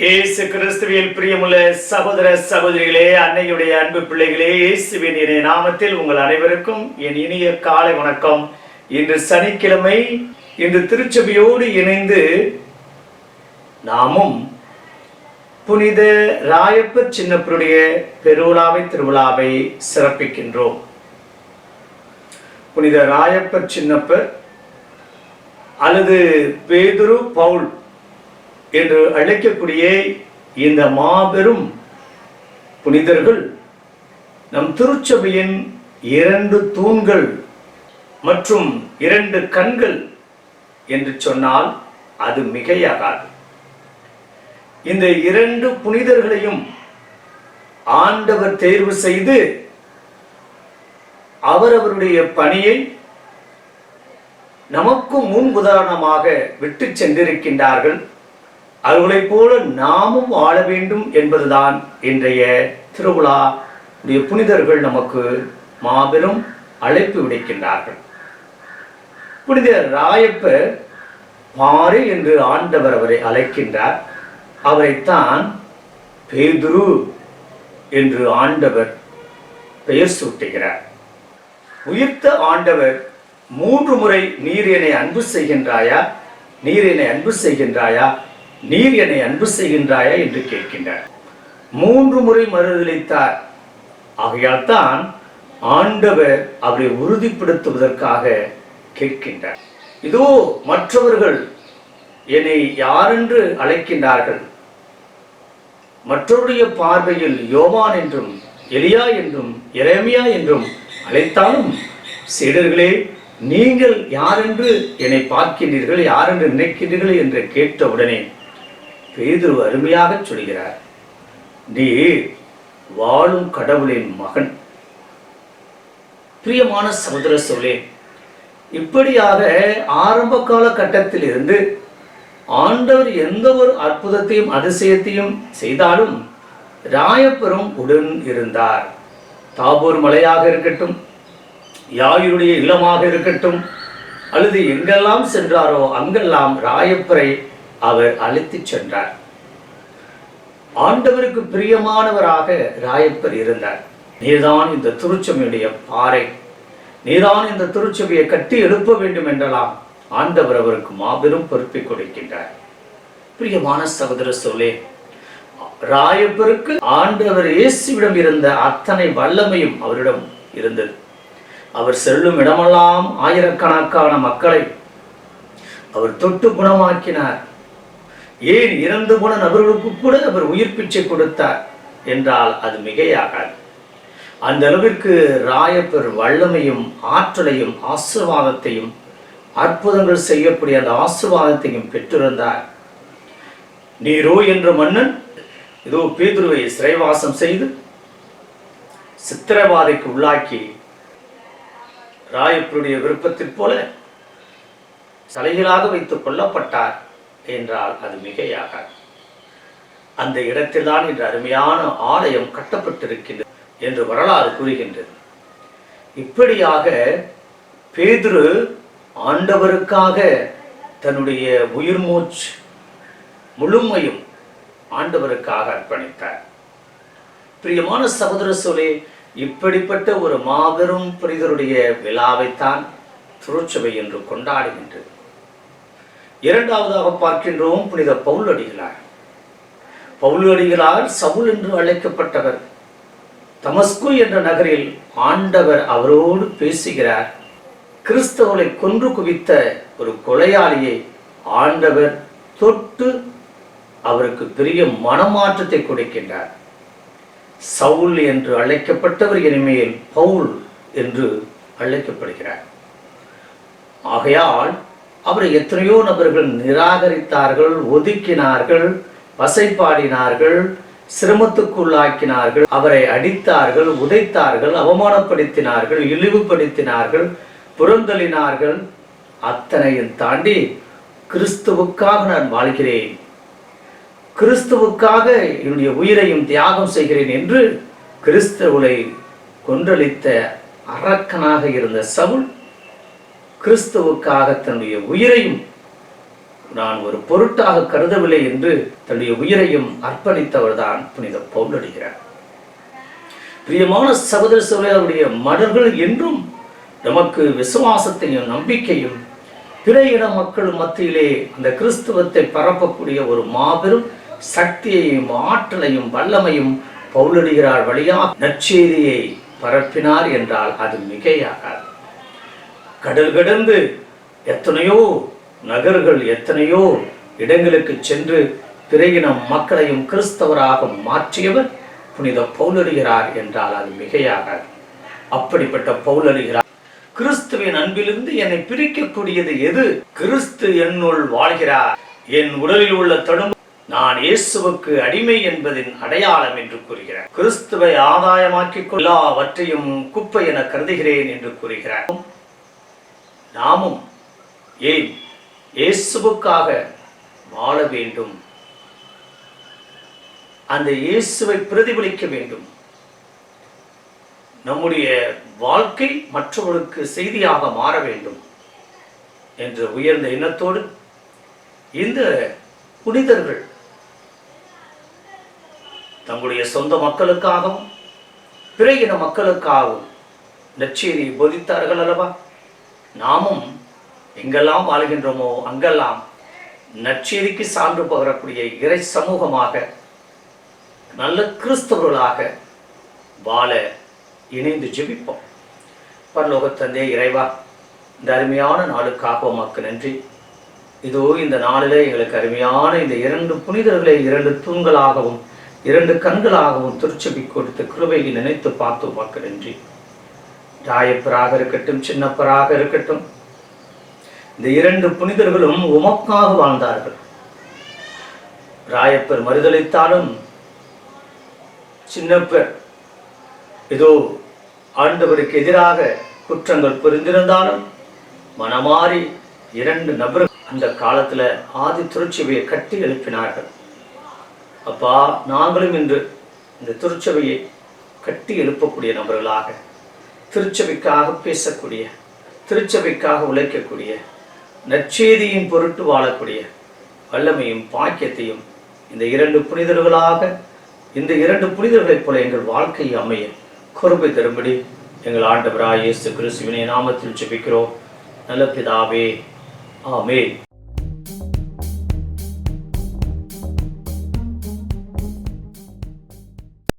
இயேசு கிறிஸ்துவில் பிரியமுள்ள சகோதர சகோதரிகளே அன்னையுடைய அன்பு பிள்ளைகளே இயேசுவின் இணைய நாமத்தில் உங்கள் அனைவருக்கும் என் இனிய காலை வணக்கம். இன்று சனிக்கிழமை இன்று திருச்சபையோடு இணைந்து நாமும் புனித ராயப்பர் சின்னப்பருடைய பெருவிழாவை திருவிழாவை சிறப்பிக்கின்றோம். புனித ராயப்பர் சின்னப்பர் அல்லது பேதுரு பவுல் என்று அழைக்கக்கூடிய இந்த மாபெரும் புனிதர்கள் நம் திருச்சபையின் இரண்டு தூண்கள் மற்றும் இரண்டு கண்கள் என்று சொன்னால் அது மிகையாகாது. இந்த இரண்டு புனிதர்களையும் ஆண்டவர் தேர்வு செய்து அவரவருடைய பணியை நமக்கு முன் உதாரணமாக விட்டு சென்றிருக்கின்றார்கள். அவர்களைப் போல நாமும் வாழ வேண்டும் என்பதுதான் இன்றைய திருவிழா. உடைய புனிதர்கள் நமக்கு மாபெரும் அழைப்பு விடுக்கின்றார்கள். புனித ராயப்பர் பாரு என்று ஆண்டவர் அவரை அழைக்கின்றார். அவரைத்தான் பேதுரு என்று ஆண்டவர் பெயர் சூட்டுகிறார். உயிர்த்த ஆண்டவர் மூன்று முறை நீர் என்னை அன்பு செய்கின்றாயா? நீர் என்னை அன்பு செய்கின்றாயா? நீர் என்னை அன்பு செய்கின்றாயா என்று கேட்கின்றார். மூன்று முறை மறுதளித்தார் ஆகையால் தான் ஆண்டவர் அவரை உறுதிப்படுத்துவதற்காக கேட்கின்றார். இதோ மற்றவர்கள் என்னை யாரென்று அழைக்கின்றார்கள்? மற்றவருடைய பார்வையில் யோவான் என்றும் எலியா என்றும் இறைமையா என்றும் அழைத்தாலும் சீடர்களே நீங்கள் யாரென்று என்னை பார்க்கின்றீர்கள் யாரென்று நினைக்கின்றீர்கள் என்று கேட்டவுடனே பேதுரு அருமையாக சொல்கிறார் நீ வாழும் கடவுளின் மகன். பிரியமான சமுதிர சொல்லே இப்படியாக ஆரம்ப கால கட்டத்தில் இருந்து ஆண்டவர் எந்த ஒரு அற்புதத்தையும் அதிசயத்தையும் செய்தாலும் ராயப்பெரும் உடன் இருந்தார். தாபூர் மலையாக இருக்கட்டும் யாயுடைய இல்லமாக இருக்கட்டும் அல்லது எங்கெல்லாம் சென்றாரோ அங்கெல்லாம் ராயப்பரை அவர் அழைத்துச் சென்றார். ஆண்டவருக்கு பிரியமானவராக ராயப்பர் இருந்தார். நீதான் இந்த திருச்சபையுடைய பாறை. நீதான் இந்த திருச்சபையை கட்டி எழுப்ப வேண்டும் என்றெல்லாம் ஆண்டவர் அவருக்கு மாபெரும் பொறுப்பை கொடுக்கின்றார். பிரியமான சகோதர சொல்லே ராயப்பருக்கு ஆண்டவர் இயேசுவிடம் இருந்த அத்தனை வல்லமையும் அவரிடம் இருந்தது. அவர் செல்லும் இடமெல்லாம் ஆயிரக்கணக்கான மக்களை அவர் தொட்டு குணமாக்கினார். ஏன் இறந்து போன நபர்களுக்கு கூட அவர் உயிர் பிச்சை கொடுத்தார் என்றால் அது மிகையாகாது. அந்த அளவிற்கு ராயப்பர் வல்லமையும் ஆற்றலையும் ஆசிர்வாதத்தையும் அற்புதங்கள் செய்யக்கூடிய அந்த ஆசிர்வாதத்தையும் பெற்றிருந்தார். நீரோ என்ற மன்னன் இதோ பேதுருவை சிறைவாசம் செய்து சித்திரவாதைக்கு உள்ளாக்கி ராயப்பருடைய விருப்பத்திற் போல தலைகளாக வைத்துக் கொல்லப்பட்டார் என்றால் அது மிகையாகாது. அந்த இடத்தில்தான் இன்று அருமையான ஆலயம் கட்டப்பட்டிருக்கின்றது என்று வரலாறு கூறுகின்றது. இப்படியாக பேதுரு ஆண்டவருக்காக தன்னுடைய உயிர் மூச்சு முழுமையும் ஆண்டவருக்காக அர்ப்பணித்தார். பிரியமான சகோதர சொல்லே இப்படிப்பட்ட ஒரு மாபெரும் புனிதருடைய விழாவைத்தான் திருச்சபை என்று கொண்டாடுகின்றது. இரண்டாவதாக பார்க்கின்றோம் புனித பவுலடிகளார் பவுலடிகளார் சவுல் என்று அழைக்கப்பட்டவர். தமஸ்கு என்ற நகரில் ஆண்டவர் அவரோடு பேசுகிறார். கிறிஸ்தவனை கொன்று குவித்த ஒரு கொலையாளியை ஆண்டவர் தொட்டு அவருக்கு பெரிய மனமாற்றத்தை கொடுக்கின்றார். சவுல் என்று அழைக்கப்பட்டவர் இனிமேல் பவுல் என்று அழைக்கப்படுகிறார். ஆகையால் அவரை எத்தனையோ நபர்கள் நிராகரித்தார்கள் ஒதுக்கினார்கள் வசைப்பாடினார்கள் சிரமத்துக்குள்ளாக்கினார்கள் அவரை அடித்தார்கள் உதைத்தார்கள் அவமானப்படுத்தினார்கள் இழிவுபடுத்தினார்கள் புறந்தளினார்கள் அத்தனையும் தாண்டி கிறிஸ்துவுக்காக நான் வாழ்கிறேன். கிறிஸ்துவுக்காக என்னுடைய உயிரையும் தியாகம் செய்கிறேன் என்று கிறிஸ்தவனை கொன்றளித்த அரக்கனாக இருந்த சவுல் கிறிஸ்துவுக்காக தன்னுடைய உயிரையும் நான் ஒரு பொருட்டாக கருதவில்லை என்று தன்னுடைய உயிரையும் அர்ப்பணித்தவர்தான் புனித பவுலடிகிறார் பிரியமான சகோதர சகோதரருடைய மடல்கள் என்றும் நமக்கு விசுவாசத்தையும் நம்பிக்கையும் பிற இன மக்கள் மத்தியிலே அந்த கிறிஸ்துவத்தை பரப்பக்கூடிய ஒரு மாபெரும் சக்தியையும் ஆற்றலையும் வல்லமையும் பவுலடிகிறார் வழியாக நற்செய்தியை பரப்பினார் என்றால் அது மிகையாகாது. கடல் கடந்து எத்தனையோ நகர்கள் எத்தனையோ இடங்களுக்கு சென்று பிறகின மக்களையும் கிறிஸ்தவராக மாற்றியவர் புனித பௌலறிகிறார் என்றால் அது மிகையாகாது. அப்படிப்பட்ட பௌலறிகிறார். கிறிஸ்துவின் அன்பிலிருந்து என்னை பிரிக்கக்கூடியது எது? கிறிஸ்து என்னுள் வாழ்கிறார். என் உடலில் உள்ள தடும்பு நான் இயேசுவுக்கு அடிமை என்பதின் அடையாளம் என்று கூறுகிறார். கிறிஸ்துவை ஆதாயமாக்கிக் கொள்ளாவற்றையும் குப்பை என கருதுகிறேன் என்று கூறுகிறார். நாமும் ஏன் இயேசுவுக்காக வாழ வேண்டும்? அந்த இயேசுவை பிரதிபலிக்க வேண்டும். நம்முடைய வாழ்க்கை மற்றவர்களுக்கு செய்தியாக மாற வேண்டும் என்ற உயர்ந்த எண்ணத்தோடு இந்த புனிதர்கள் தங்களுடைய சொந்த மக்களுக்காகவும் பிற இன மக்களுக்காகவும் நச்சேரியை போதித்தார்கள் அல்லவா? நாமும் எங்கெல்லாம் வாழ்கின்றோமோ அங்கெல்லாம் நற்செய்திக்கு சான்று பகரக்கூடிய இறை சமூகமாக நல்ல கிறிஸ்தவர்களாக வாழ இணைந்து ஜெபிப்போம். பரலோகத்தந்தே இறைவா இந்த அருமையான நாளுக்காக உமக்கு நன்றி. இதோ இந்த நாளிலே எங்களுக்கு அருமையான இந்த இரண்டு புனிதர்களை இரண்டு தூண்களாகவும் இரண்டு கண்களாகவும் திருச்சபி கொடுத்த கிருபையை நினைத்து பார்த்து உமக்கு நன்றி. ராயப்பராக இருக்கட்டும் சின்னப்பராக இருக்கட்டும் இந்த இரண்டு புனிதர்களும் உமக்காக வாழ்ந்தார்கள். ராயப்பர் மறுதளித்தாலும் சின்னப்பர் இதோ ஆண்டவருக்கு எதிராக குற்றங்கள் புரிந்திருந்தாலும் மனமாறி இரண்டு நபர்கள் அந்த காலத்துல ஆதி திருச்சபையை கட்டி எழுப்பினார்கள். அப்பா நாங்களும் இன்று இந்த திருச்சபையை கட்டி எழுப்பக்கூடிய நபர்களாக திருச்சபைக்காக பேசக்கூடிய திருச்சபைக்காக உழைக்கக்கூடிய நற்செய்தியின் பொருட்டு வாழக்கூடிய வல்லமையும் பாக்கியத்தையும் இந்த இரண்டு புனிதர்களாக இந்த இரண்டு புனிதர்களைப் போல எங்கள் வாழ்க்கை அமைய குறும்பை தரும்படி எங்கள் ஆண்டவராய் இயேசு கிறிஸ்துவினை நாமத்தில் ஜெபிக்கிறோம். நல்ல பிதாவே ஆமே